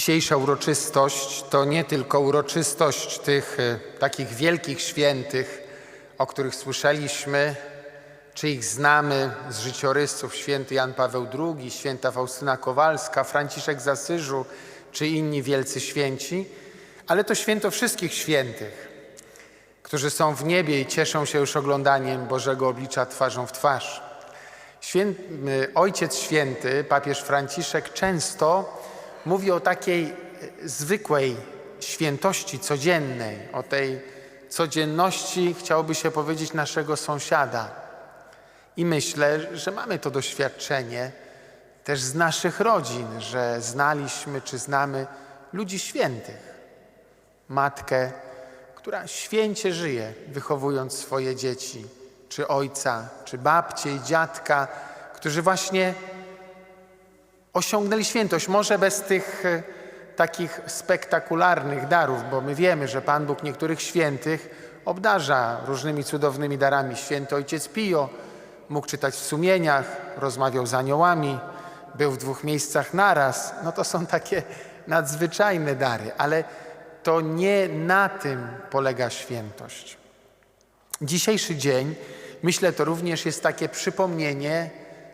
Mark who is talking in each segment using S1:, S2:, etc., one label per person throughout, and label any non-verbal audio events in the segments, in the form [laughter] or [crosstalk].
S1: Dzisiejsza uroczystość to nie tylko uroczystość tych e, takich wielkich świętych, o których słyszeliśmy, czy ich znamy z życiorysów święty Jan Paweł II, święta Faustyna Kowalska, Franciszek z Asyżu, czy inni wielcy święci, ale to święto wszystkich świętych, którzy są w niebie i cieszą się już oglądaniem Bożego oblicza twarzą w twarz. Święty, Ojciec Święty, papież Franciszek, często mówi o takiej e, zwykłej świętości codziennej, o tej codzienności, chciałoby się powiedzieć, naszego sąsiada. I myślę, że mamy to doświadczenie też z naszych rodzin, że znaliśmy czy znamy ludzi świętych. Matkę, która święcie żyje, wychowując swoje dzieci, czy ojca, czy babcię i dziadka, którzy właśnie osiągnęli świętość, może bez tych e, takich spektakularnych darów, bo my wiemy, że Pan Bóg niektórych świętych obdarza różnymi cudownymi darami. Święty Ojciec Pio mógł czytać w sumieniach, rozmawiał z aniołami, był w dwóch miejscach naraz. No to są takie nadzwyczajne dary, ale to nie na tym polega świętość. Dzisiejszy dzień, myślę, to również jest takie przypomnienie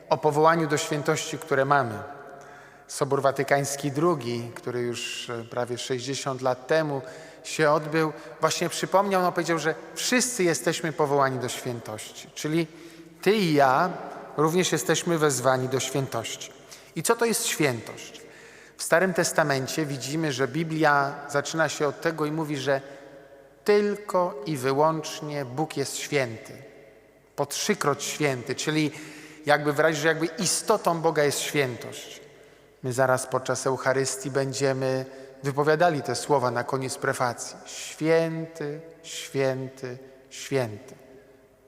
S1: o powołaniu do świętości, które mamy. Sobór Watykański II, który już e, prawie 60 lat temu się odbył, właśnie przypomniał, no powiedział, że wszyscy jesteśmy powołani do świętości, czyli ty i ja również jesteśmy wezwani do świętości. I co to jest świętość? W Starym Testamencie widzimy, że Biblia zaczyna się od tego i mówi, że tylko i wyłącznie Bóg jest święty. Po trzykroć święty, czyli jakby wyrazić, że jakby istotą Boga jest świętość. My zaraz podczas Eucharystii będziemy wypowiadali te słowa na koniec prefacji. Święty, święty, święty.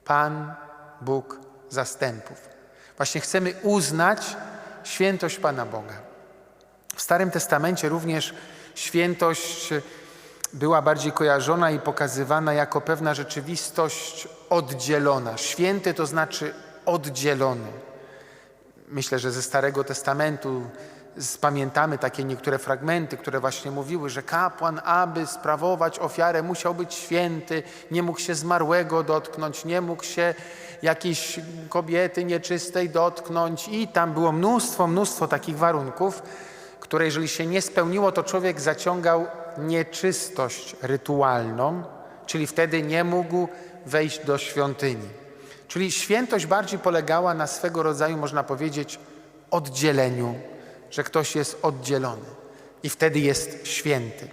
S1: Pan, Bóg zastępów. Właśnie chcemy uznać świętość Pana Boga. W Starym Testamencie również świętość była bardziej kojarzona i pokazywana jako pewna rzeczywistość oddzielona. Święty to znaczy oddzielony. Myślę, że ze Starego Testamentu Pamiętamy takie niektóre fragmenty, które właśnie mówiły, że kapłan, aby sprawować ofiarę, musiał być święty, nie mógł się zmarłego dotknąć, nie mógł się jakiejś kobiety nieczystej dotknąć i tam było mnóstwo, mnóstwo takich warunków, które jeżeli się nie spełniło, to człowiek zaciągał nieczystość rytualną, czyli wtedy nie mógł wejść do świątyni. Czyli świętość bardziej polegała na swego rodzaju, można powiedzieć, oddzieleniu że ktoś jest oddzielony i wtedy jest święty.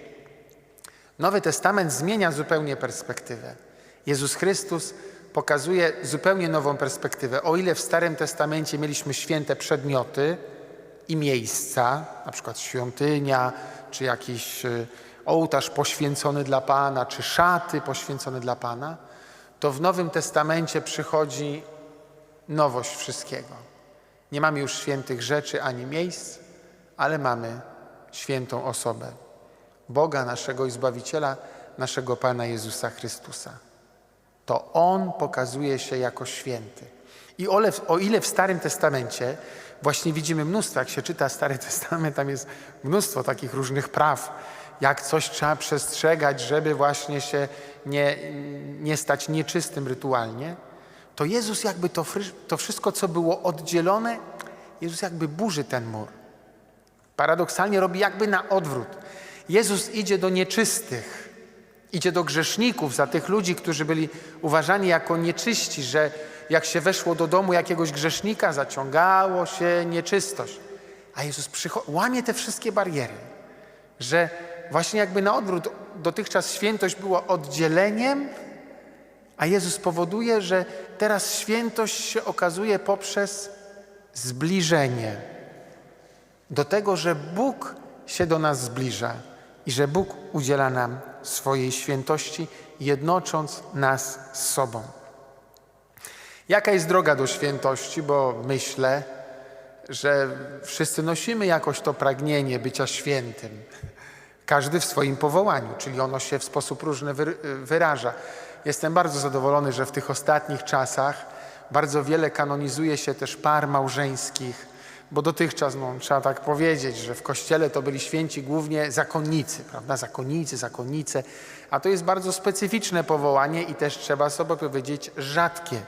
S1: Nowy Testament zmienia zupełnie perspektywę. Jezus Chrystus pokazuje zupełnie nową perspektywę. O ile w Starym Testamencie mieliśmy święte przedmioty i miejsca, na przykład świątynia, czy jakiś y, ołtarz poświęcony dla Pana, czy szaty poświęcone dla Pana, to w Nowym Testamencie przychodzi nowość wszystkiego. Nie mamy już świętych rzeczy ani miejsc, ale mamy świętą osobę Boga naszego i Zbawiciela, naszego Pana Jezusa Chrystusa. To On pokazuje się jako święty. I o ile w Starym Testamencie właśnie widzimy mnóstwo, jak się czyta Stary [laughs] Testament, tam jest mnóstwo takich różnych praw, jak coś trzeba przestrzegać, żeby właśnie się nie, nie stać nieczystym rytualnie, to Jezus jakby to, to wszystko, co było oddzielone, Jezus jakby burzy ten mur. Paradoksalnie robi jakby na odwrót. Jezus idzie do nieczystych, idzie do grzeszników, za tych ludzi, którzy byli uważani jako nieczyści, że jak się weszło do domu jakiegoś grzesznika, zaciągało się nieczystość. A Jezus łamie te wszystkie bariery, że właśnie jakby na odwrót, dotychczas świętość była oddzieleniem, a Jezus powoduje, że teraz świętość się okazuje poprzez zbliżenie do tego, że Bóg się do nas zbliża i że Bóg udziela nam swojej świętości, jednocząc nas z sobą. Jaka jest droga do świętości? Bo myślę, że wszyscy nosimy jakoś to pragnienie bycia świętym. Każdy w swoim powołaniu, czyli ono się w sposób różny wyraża. Jestem bardzo zadowolony, że w tych ostatnich czasach bardzo wiele kanonizuje się też par małżeńskich, bo dotychczas, no, trzeba tak powiedzieć, że w kościele to byli święci głównie zakonnicy, prawda? Zakonnicy, zakonnice, a to jest bardzo specyficzne powołanie i też trzeba sobie powiedzieć rzadkie.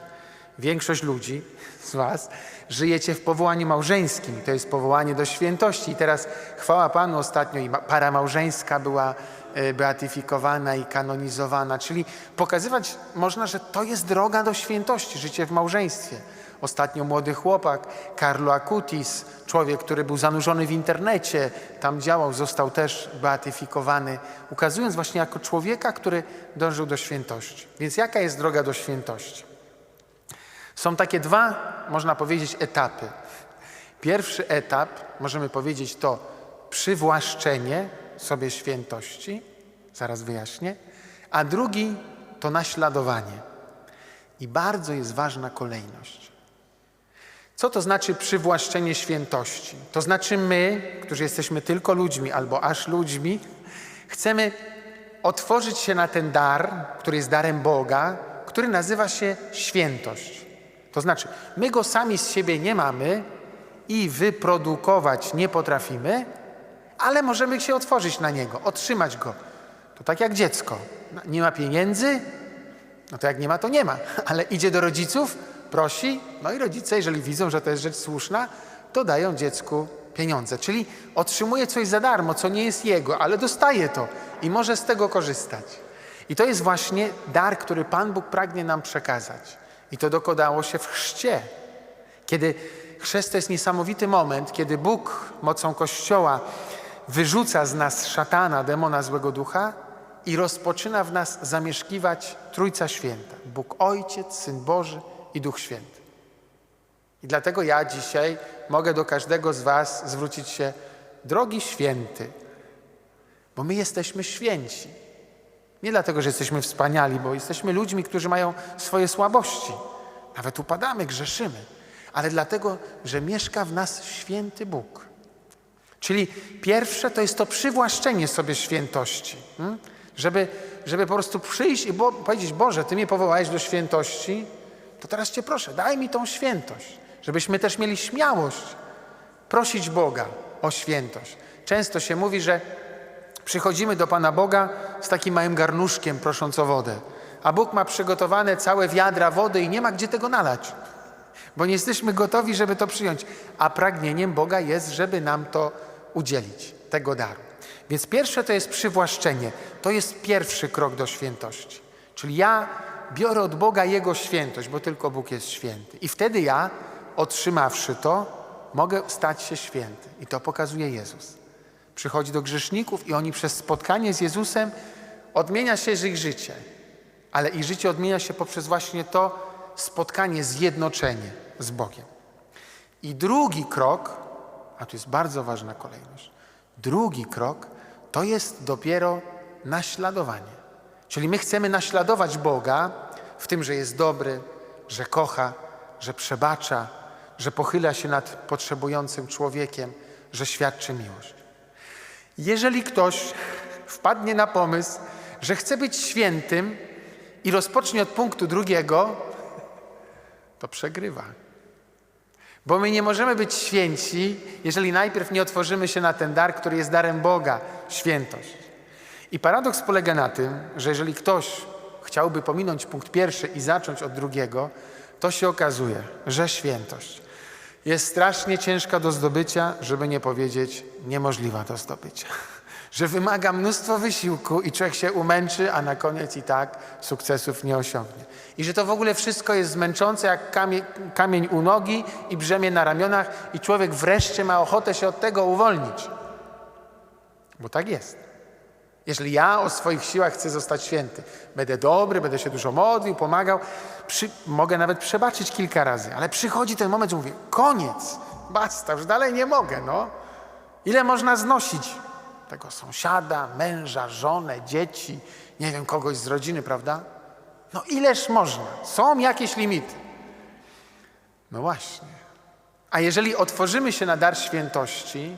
S1: Większość ludzi z Was żyjecie w powołaniu małżeńskim. To jest powołanie do świętości. I teraz chwała Panu ostatnio i para małżeńska była e, beatyfikowana i kanonizowana. Czyli pokazywać można, że to jest droga do świętości, życie w małżeństwie. Ostatnio młody chłopak, Carlo Acutis, człowiek, który był zanurzony w internecie, tam działał, został też beatyfikowany, ukazując właśnie jako człowieka, który dążył do świętości. Więc jaka jest droga do świętości? Są takie dwa, można powiedzieć, etapy. Pierwszy etap, możemy powiedzieć, to przywłaszczenie sobie świętości, zaraz wyjaśnię, a drugi to naśladowanie. I bardzo jest ważna kolejność. Co to znaczy przywłaszczenie świętości? To znaczy my, którzy jesteśmy tylko ludźmi albo aż ludźmi, chcemy otworzyć się na ten dar, który jest darem Boga, który nazywa się świętość. To znaczy, my go sami z siebie nie mamy i wyprodukować nie potrafimy, ale możemy się otworzyć na niego, otrzymać go. To tak jak dziecko. Nie ma pieniędzy, no to jak nie ma, to nie ma. Ale idzie do rodziców, prosi, no i rodzice, jeżeli widzą, że to jest rzecz słuszna, to dają dziecku pieniądze. Czyli otrzymuje coś za darmo, co nie jest jego, ale dostaje to i może z tego korzystać. I to jest właśnie dar, który Pan Bóg pragnie nam przekazać. I to dokonało się w chrzcie. Kiedy chrzest to jest niesamowity moment, kiedy Bóg mocą Kościoła wyrzuca z nas szatana, demona złego ducha i rozpoczyna w nas zamieszkiwać Trójca Święta. Bóg Ojciec, Syn Boży i Duch Święty. I dlatego ja dzisiaj mogę do każdego z Was zwrócić się, drogi święty, bo my jesteśmy święci. Nie dlatego, że jesteśmy wspaniali, bo jesteśmy ludźmi, którzy mają swoje słabości. Nawet upadamy, grzeszymy, ale dlatego, że mieszka w nas święty Bóg. Czyli pierwsze to jest to przywłaszczenie sobie świętości. hmm? Żeby, żeby po prostu przyjść i bo, powiedzieć, Boże, Ty mnie powołałeś do świętości, to teraz Cię proszę, daj mi tą świętość. Żebyśmy też mieli śmiałość prosić Boga o świętość. Często się mówi, że przychodzimy do Pana Boga z takim małym garnuszkiem prosząc o wodę, a Bóg ma przygotowane całe wiadra wody i nie ma gdzie tego nalać, bo nie jesteśmy gotowi, żeby to przyjąć, a pragnieniem Boga jest, żeby nam to udzielić, tego daru. Więc pierwsze to jest przywłaszczenie. To jest pierwszy krok do świętości. Czyli ja biorę od Boga Jego świętość, bo tylko Bóg jest święty. I wtedy ja, otrzymawszy to, mogę stać się święty. I to pokazuje Jezus. Przychodzi do grzeszników i oni przez spotkanie z Jezusem odmienia się ich życie. Ale ich życie odmienia się poprzez właśnie to spotkanie, zjednoczenie z Bogiem. I drugi krok, a tu jest bardzo ważna kolejność, drugi krok to jest dopiero naśladowanie. Czyli my chcemy naśladować Boga w tym, że jest dobry, że kocha, że przebacza, że pochyla się nad potrzebującym człowiekiem, że świadczy miłość. Jeżeli ktoś wpadnie na pomysł, że chce być świętym i rozpocznie od punktu drugiego, to przegrywa. Bo my nie możemy być święci, jeżeli najpierw nie otworzymy się na ten dar, który jest darem Boga świętość. I paradoks polega na tym, że jeżeli ktoś chciałby pominąć punkt pierwszy i zacząć od drugiego, to się okazuje, że świętość jest strasznie ciężka do zdobycia, żeby nie powiedzieć niemożliwa do zdobycia. [laughs] Że wymaga mnóstwo wysiłku i człowiek się umęczy, a na koniec i tak sukcesów nie osiągnie. I że to w ogóle wszystko jest zmęczące jak kamień, kamień u nogi i brzemię na ramionach i człowiek wreszcie ma ochotę się od tego uwolnić. Bo tak jest. Jeżeli ja o swoich siłach chcę zostać święty, będę dobry, będę się dużo modlił, pomagał, przy, mogę nawet przebaczyć kilka razy, ale przychodzi ten moment, że mówię, koniec, basta, już dalej nie mogę, no. Ile można znosić tego sąsiada, męża, żonę, dzieci, nie wiem, kogoś z rodziny, prawda? No ileż można? Są jakieś limity. No właśnie. A jeżeli otworzymy się na dar świętości,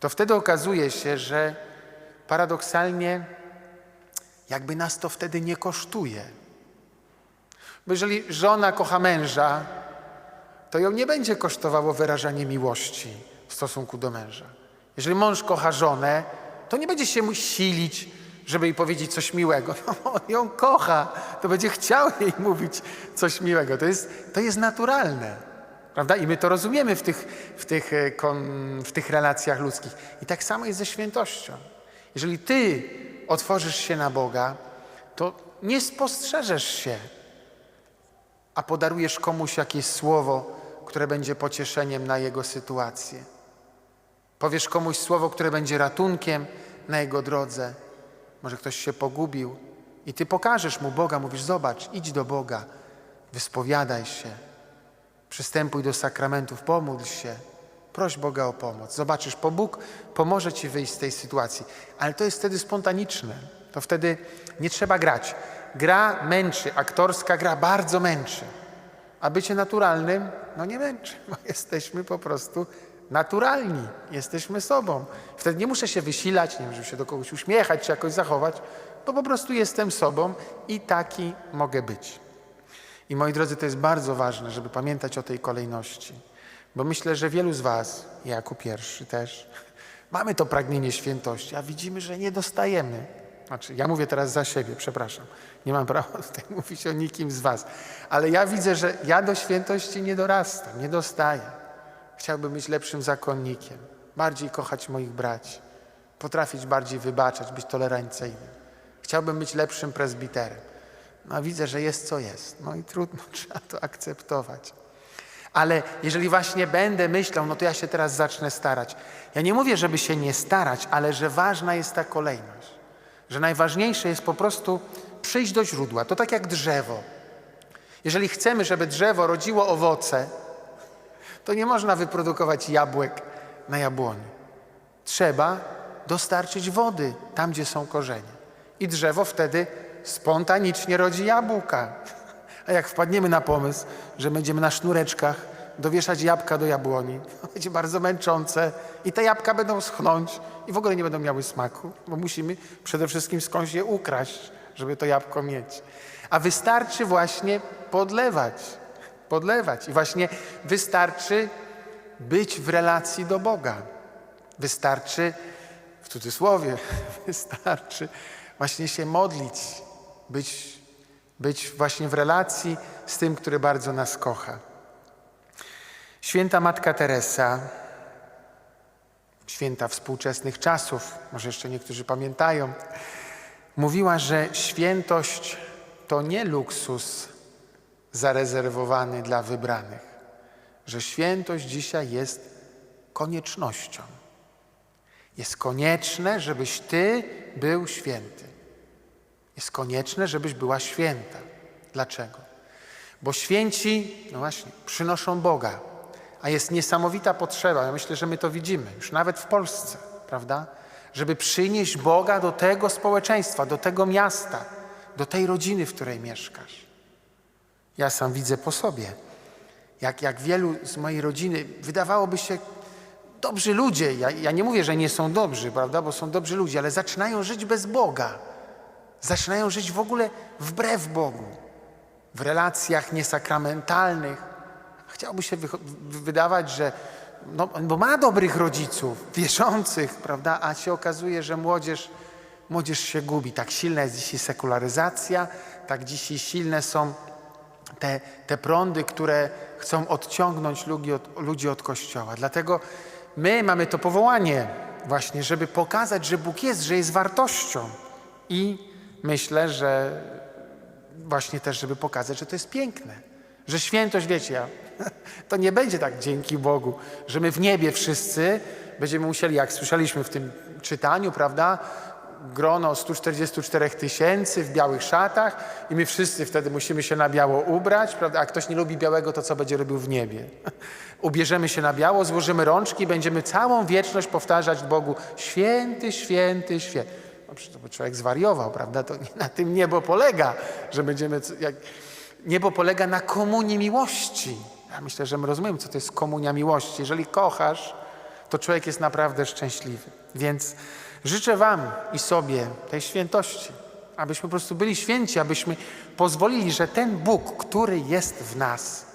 S1: to wtedy okazuje się, że paradoksalnie jakby nas to wtedy nie kosztuje. Bo jeżeli żona kocha męża, to ją nie będzie kosztowało wyrażanie miłości w stosunku do męża. Jeżeli mąż kocha żonę, to nie będzie się mu silić, żeby jej powiedzieć coś miłego. [laughs] No, on ją kocha, to będzie chciał jej mówić coś miłego. To jest, to jest naturalne. Prawda? I my to rozumiemy w tych, w, tych, e, w tych relacjach ludzkich. I tak samo jest ze świętością. Jeżeli ty otworzysz się na Boga, to nie spostrzeżesz się, a podarujesz komuś jakieś słowo, które będzie pocieszeniem na jego sytuację. Powiesz komuś słowo, które będzie ratunkiem na jego drodze. Może ktoś się pogubił i ty pokażesz mu Boga, mówisz: Zobacz, idź do Boga, wyspowiadaj się, przystępuj do sakramentów, pomódl się, proś Boga o pomoc. Zobaczysz, bo Bóg pomoże ci wyjść z tej sytuacji. Ale to jest wtedy spontaniczne. To wtedy nie trzeba grać. Gra męczy, aktorska gra bardzo męczy. A bycie naturalnym, no nie męczy, bo [laughs] jesteśmy po prostu naturalni, jesteśmy sobą. Wtedy nie muszę się wysilać, nie muszę się do kogoś uśmiechać czy jakoś zachować, bo po prostu jestem sobą i taki mogę być. I moi drodzy, to jest bardzo ważne, żeby pamiętać o tej kolejności, bo myślę, że wielu z Was, ja jako pierwszy też, [laughs] mamy to pragnienie świętości, a widzimy, że nie dostajemy. Znaczy, ja mówię teraz za siebie, przepraszam. Nie mam prawa [laughs] tutaj mówić o nikim z Was, ale ja widzę, że ja do świętości nie dorastam, nie dostaję. Chciałbym być lepszym zakonnikiem, bardziej kochać moich braci, potrafić bardziej wybaczać, być tolerancyjnym. Chciałbym być lepszym prezbiterem. No a widzę, że jest co jest. No i trudno, [laughs] trzeba to akceptować. Ale jeżeli właśnie będę myślał, no to ja się teraz zacznę starać. Ja nie mówię, żeby się nie starać, ale że ważna jest ta kolejność. Że najważniejsze jest po prostu przyjść do źródła. To tak jak drzewo. Jeżeli chcemy, żeby drzewo rodziło owoce, to nie można wyprodukować jabłek na jabłoni. Trzeba dostarczyć wody tam, gdzie są korzenie. I drzewo wtedy spontanicznie rodzi jabłka. A jak wpadniemy na pomysł, że będziemy na sznureczkach dowieszać jabłka do jabłoni, to będzie bardzo męczące i te jabłka będą schnąć i w ogóle nie będą miały smaku, bo musimy przede wszystkim skądś je ukraść, żeby to jabłko mieć. A wystarczy właśnie podlewać, podlewać. I właśnie wystarczy być w relacji do Boga. Wystarczy, w cudzysłowie, [laughs] wystarczy właśnie się modlić, być, być właśnie w relacji z tym, który bardzo nas kocha. Święta Matka Teresa, święta współczesnych czasów, może jeszcze niektórzy pamiętają, mówiła, że świętość to nie luksus zarezerwowany dla wybranych, że świętość dzisiaj jest koniecznością. Jest konieczne, żebyś ty był święty. Jest konieczne, żebyś była święta. Dlaczego? Bo święci, no właśnie, przynoszą Boga, a jest niesamowita potrzeba. Ja myślę, że my to widzimy, już nawet w Polsce, prawda? Żeby przynieść Boga do tego społeczeństwa, do tego miasta, do tej rodziny, w której mieszkasz. Ja sam widzę po sobie, jak, jak wielu z mojej rodziny wydawałoby się dobrzy ludzie. Ja, ja nie mówię, że nie są dobrzy, prawda, bo są dobrzy ludzie, ale zaczynają żyć bez Boga. Zaczynają żyć w ogóle wbrew Bogu, w relacjach niesakramentalnych. Chciałby się wy- wydawać, że no, bo ma dobrych rodziców, wierzących, prawda, a się okazuje, że młodzież, młodzież się gubi. Tak silna jest dzisiaj sekularyzacja, tak dzisiaj silne są te, te prądy, które chcą odciągnąć ludzi od, ludzi od Kościoła. Dlatego my mamy to powołanie właśnie, żeby pokazać, że Bóg jest, że jest wartością. I myślę, że właśnie też, żeby pokazać, że to jest piękne. Że świętość, wiecie, ja, [laughs] to nie będzie tak dzięki Bogu, że my w niebie wszyscy będziemy musieli, jak słyszeliśmy w tym czytaniu, prawda, grono 144 tysięcy w białych szatach i my wszyscy wtedy musimy się na biało ubrać, prawda? A ktoś nie lubi białego, to co będzie robił w niebie? [laughs] Ubierzemy się na biało, złożymy rączki i będziemy całą wieczność powtarzać Bogu święty, święty, święty. No przecież to człowiek zwariował, prawda? To na tym niebo polega, że będziemy... Jak... Niebo polega na komunii miłości. Ja myślę, że my rozumiemy, co to jest komunia miłości. Jeżeli kochasz, to człowiek jest naprawdę szczęśliwy. Więc życzę Wam i sobie tej świętości, abyśmy po prostu byli święci, abyśmy pozwolili, że ten Bóg, który jest w nas,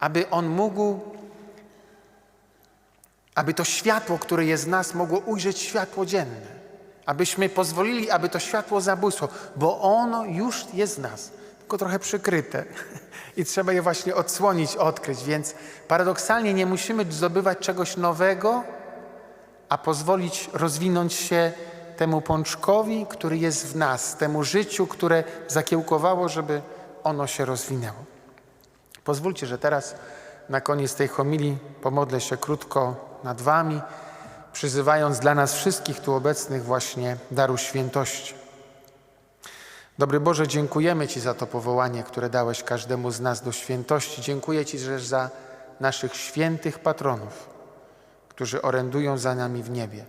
S1: aby On mógł, aby to światło, które jest w nas, mogło ujrzeć światło dzienne. Abyśmy pozwolili, aby to światło zabłysło, bo ono już jest w nas, tylko trochę przykryte. [laughs] I trzeba je właśnie odsłonić, odkryć. Więc paradoksalnie nie musimy zdobywać czegoś nowego, a pozwolić rozwinąć się temu pączkowi, który jest w nas, temu życiu, które zakiełkowało, żeby ono się rozwinęło. Pozwólcie, że teraz na koniec tej homilii pomodlę się krótko nad Wami, przyzywając dla nas wszystkich tu obecnych właśnie daru świętości. Dobry Boże, dziękujemy Ci za to powołanie, które dałeś każdemu z nas do świętości. Dziękuję Ci też za naszych świętych patronów, którzy orędują za nami w niebie.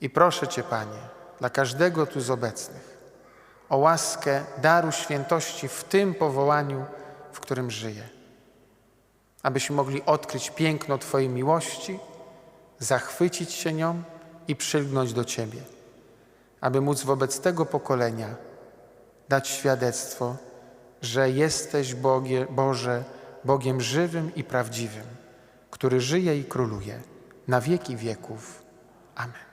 S1: I proszę Cię, Panie, dla każdego tu z obecnych o łaskę daru świętości w tym powołaniu, w którym żyję. Abyśmy mogli odkryć piękno Twojej miłości, zachwycić się nią i przylgnąć do Ciebie. Aby móc wobec tego pokolenia dać świadectwo, że jesteś Bogie, Boże, Bogiem żywym i prawdziwym, który żyje i króluje na wieki wieków. Amen.